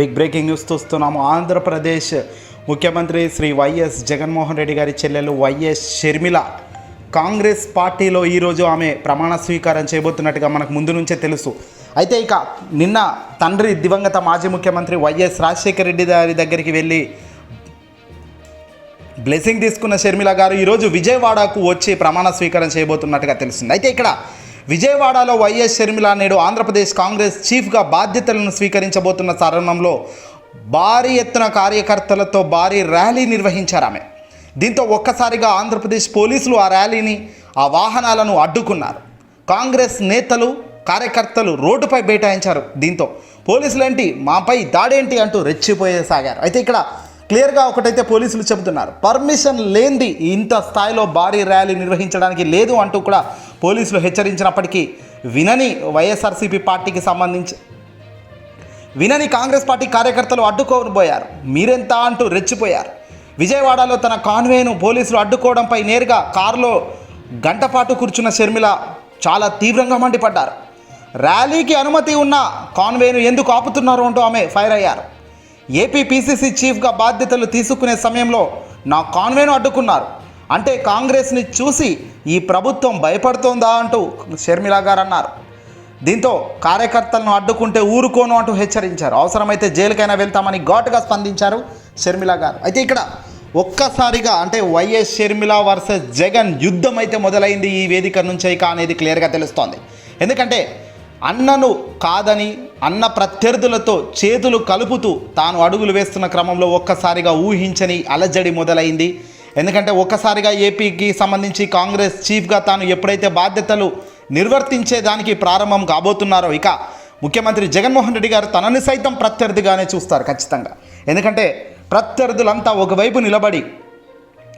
Big breaking news చూస్తున్నాము. ఆంధ్రప్రదేశ్ ముఖ్యమంత్రి Shri YS Jaganmohan Reddy గారి చెల్లెలు వైఎస్ షర్మిల. కాంగ్రెస్ పార్టీలో ఈరోజు ఆమె ప్రమాణ స్వీకారం చేయబోతున్నట్టుగా మనకు ముందు నుంచే తెలుసు. అయితే ఇక నిన్న తండ్రి దివంగత మాజీ ముఖ్యమంత్రి వైఎస్ రాజశేఖర రెడ్డి గారి దగ్గరికి వెళ్ళి బ్లెస్సింగ్ తీసుకున్న షర్మిల గారు ఈరోజు విజయవాడకు వచ్చి ప్రమాణ స్వీకారం చేయబోతున్నట్టుగా తెలిసింది. అయితే ఇక్కడ విజయవాడలో వైఎస్ షర్మిల నేడు ఆంధ్రప్రదేశ్ కాంగ్రెస్ చీఫ్గా బాధ్యతలను స్వీకరించబోతున్న తరుణంలో భారీ ఎత్తున కార్యకర్తలతో భారీ ర్యాలీ నిర్వహించారు ఆమె. దీంతో ఒక్కసారిగా ఆంధ్రప్రదేశ్ పోలీసులు ఆ ర్యాలీని ఆ వాహనాలను అడ్డుకున్నారు. కాంగ్రెస్ నేతలు కార్యకర్తలు రోడ్డుపై బైఠాయించారు దీంతో పోలీసులేంటి మాపై దాడేంటి అంటూ రెచ్చిపోయేసాగారు. అయితే ఇక్కడ క్లియర్గా ఒకటైతే పోలీసులు చెబుతున్నారు. పర్మిషన్ లేనిది ఇంత స్థాయిలో భారీ ర్యాలీ నిర్వహించడానికి లేదు అంటూ కూడా పోలీసులు హెచ్చరించినప్పటికీ వినని వైఎస్ఆర్సీపీ పార్టీకి సంబంధించి వినని కాంగ్రెస్ పార్టీ కార్యకర్తలు అడ్డుకోబోయారు. మీరెంత అంటూ రెచ్చిపోయారు. విజయవాడలో తన కాన్వేను పోలీసులు అడ్డుకోవడంపై నేరుగా కారులో గంటపాటు కూర్చున్న షర్మిల చాలా తీవ్రంగా మండిపడ్డారు. ర్యాలీకి అనుమతి ఉన్న కాన్వేను ఎందుకు ఆపుతున్నారు అంటూ ఆమె ఫైర్ అయ్యారు. ఏపీ పీసీసీ చీఫ్గా బాధ్యతలు తీసుకునే సమయంలో నా కాన్వేను అడ్డుకున్నారు. అంటే కాంగ్రెస్ని చూసి ఈ ప్రభుత్వం భయపడుతోందా అంటూ షర్మిల గారు అన్నారు. దీంతో కార్యకర్తలను అడ్డుకుంటే ఊరుకోను అంటూ హెచ్చరించారు. అవసరమైతే జైలుకైనా వెళ్తామని ఘాటుగా స్పందించారు షర్మిల గారు. అయితే ఇక్కడ ఒక్కసారిగా అంటే వైఎస్ షర్మిల వర్సెస్ జగన్ యుద్ధం అయితే మొదలైంది ఈ వేదిక నుంచే కా అనేది క్లియర్గా తెలుస్తోంది. ఎందుకంటే అన్నను కాదని అన్న ప్రత్యర్థులతో చేతులు కలుపుతూ తాను అడుగులు వేస్తున్న క్రమంలో ఒక్కసారిగా ఊహించని అలజడి మొదలైంది. ఎందుకంటే ఒక్కసారిగా ఏపీకి సంబంధించి కాంగ్రెస్ చీఫ్గా తాను ఎప్పుడైతే బాధ్యతలు నిర్వర్తించేదానికి ప్రారంభం కాబోతున్నారో ఇక ముఖ్యమంత్రి జగన్మోహన్ రెడ్డి గారు తనని సైతం ప్రత్యర్థిగానే చూస్తారు ఖచ్చితంగా. ఎందుకంటే ప్రత్యర్థులంతా ఒకవైపు నిలబడి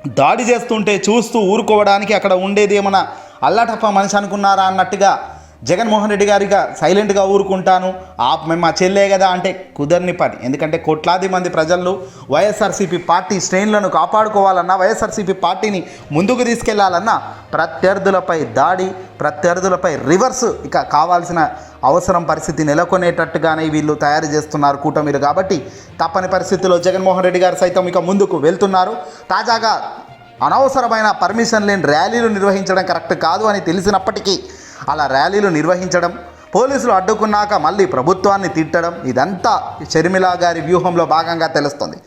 దాడి చేస్తుంటే చూస్తూ ఊరుకోవడానికి అక్కడ ఉండేది ఏమన్నా అల్లాటప్ప మనిషి అనుకున్నారా అన్నట్టుగా జగన్మోహన్ రెడ్డి గారిగా సైలెంట్గా ఊరుకుంటాను. ఆ మేము మా చెల్లే కదా అంటే కుదరని పని. ఎందుకంటే కోట్లాది మంది ప్రజలు వైఎస్ఆర్సీపీ పార్టీ శ్రేణులను కాపాడుకోవాలన్నా వైఎస్ఆర్సీపీ పార్టీని ముందుకు తీసుకెళ్ళాలన్నా ప్రత్యర్థులపై దాడి ప్రత్యర్థులపై రివర్స్ ఇక కావాల్సిన అవసరం పరిస్థితి నెలకొనేటట్టుగానే వీళ్ళు తయారు చేస్తున్నారు కూటమిలు కాబట్టి తప్పని పరిస్థితిలో జగన్మోహన్ రెడ్డి గారు సైతం ఇక ముందుకు వెళ్తున్నారు. తాజాగా అనవసరమైన పర్మిషన్ లేని ర్యాలీలు నిర్వహించడం కరెక్ట్ కాదు అని తెలిసినప్పటికీ అలా ర్యాలీలు నిర్వహించడం పోలీసులు అడ్డుకున్నాక మళ్ళీ ప్రభుత్వాన్ని తిట్టడం ఇదంతా షర్మిలా గారి వ్యూహంలో భాగంగా తెలుస్తుంది.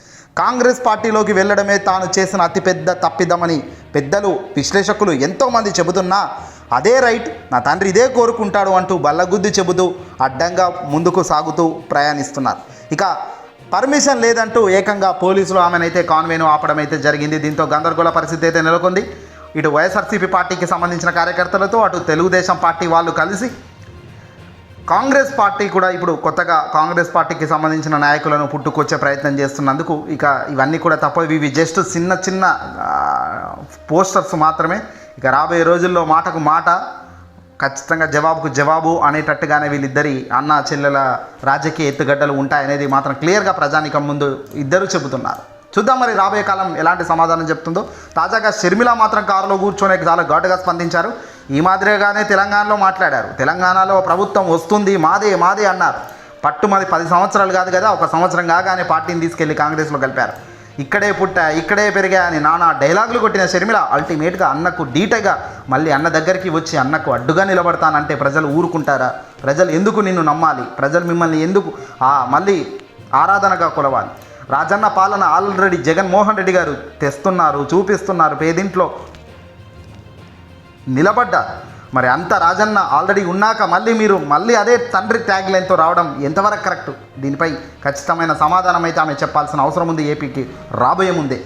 కాంగ్రెస్ పార్టీలోకి వెళ్ళడమే తాను చేసిన అతిపెద్ద తప్పిదమని పెద్దలు విశ్లేషకులు ఎంతోమంది చెబుతున్నా అదే రైట్ నా తండ్రి ఇదే కోరుకుంటాడు అంటూ బల్లగుద్ది చెబుతూ అడ్డంగా ముందుకు సాగుతూ ప్రయాణిస్తున్నారు. ఇక పర్మిషన్ లేదంటూ ఏకంగా పోలీసులు ఆమెనైతే కాన్వేను ఆపడం అయితే జరిగింది. దీంతో గందరగోళ పరిస్థితి అయితే నెలకొంది. ఇటు వైఎస్ఆర్సీపీ పార్టీకి సంబంధించిన కార్యకర్తలతో అటు తెలుగుదేశం పార్టీ వాళ్ళు కలిసి కాంగ్రెస్ పార్టీ కూడా ఇప్పుడు కొత్తగా కాంగ్రెస్ పార్టీకి సంబంధించిన నాయకులను పుట్టుకొచ్చే ప్రయత్నం చేస్తున్నందుకు ఇక ఇవన్నీ కూడా తప్ప ఇవి జస్ట్ చిన్న చిన్న పోస్టర్స్ మాత్రమే. ఇక రాబోయే రోజుల్లో మాటకు మాట ఖచ్చితంగా జవాబుకు జవాబు అనేటట్టుగానే వీళ్ళిద్దరి అన్న చెల్లెల రాజకీయ ఎత్తుగడ్డలు ఉంటాయనేది మాత్రం క్లియర్గా ప్రజానికం ముందు ఇద్దరు చెబుతున్నారు. చూద్దాం మరి రాబోయే కాలం ఎలాంటి సమాధానం చెప్తుందో. తాజాగా షర్మిల మాత్రం కారులో కూర్చొని చాలా ఘాటుగా స్పందించారు. ఈ మాదిరిగానే తెలంగాణలో మాట్లాడారు. తెలంగాణలో ప్రభుత్వం వస్తుంది మాదే మాదే అన్నారు. పట్టు మాది పది సంవత్సరాలు కాదు కదా ఒక సంవత్సరం కాగానే పార్టీని తీసుకెళ్ళి కాంగ్రెస్లో కలిపారు. ఇక్కడే పుట్టా ఇక్కడే పెరిగా అని నానా డైలాగులు కొట్టిన షర్మిల అల్టిమేట్గా అన్నకు డీటగా మళ్ళీ అన్న దగ్గరికి వచ్చి అన్నకు అడ్డుగా నిలబడతానంటే ప్రజలు ఊరుకుంటారా? ప్రజలు ఎందుకు నిన్ను నమ్మాలి? ప్రజలు మిమ్మల్ని ఎందుకు మళ్ళీ ఆరాధనగా కొలవాలి. రాజన్న పాలన ఆల్రెడీ జగన్మోహన్ రెడ్డి గారు తెస్తున్నారు చూపిస్తున్నారు పేదింట్లో. నిలబడ్డ. మరి అంత రాజన్న ఆల్రెడీ ఉన్నాక మళ్ళీ మీరు మళ్ళీ అదే తండ్రి ట్యాగ్ లైన్తో రావడం ఎంతవరకు కరెక్ట్ దీనిపై ఖచ్చితమైన సమాధానం అయితే ఆమె చెప్పాల్సిన అవసరం ఉంది ఏపీకి రాబోయే ముందే.